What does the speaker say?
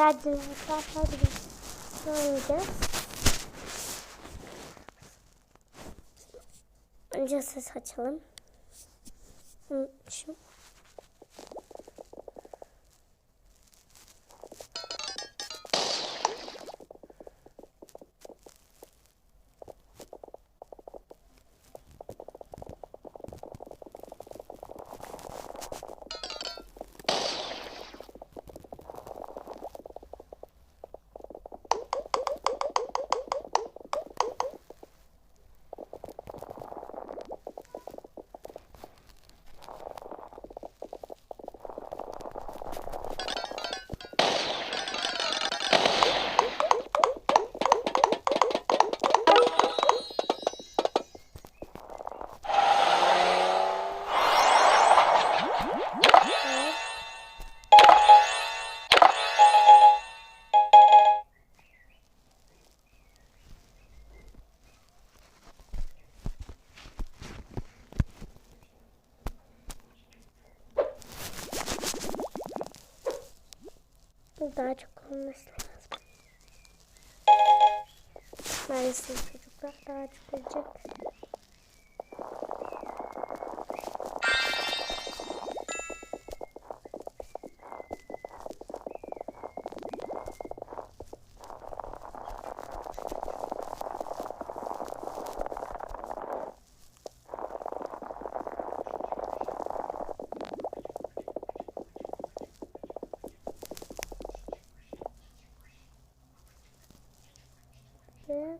arkadaşlar. Bugün ne oynayacağız? Önce ses açalım. Unutmuşum. Daha çok olması lazım. Maalesef çocuklar daha çok olacak. 嗯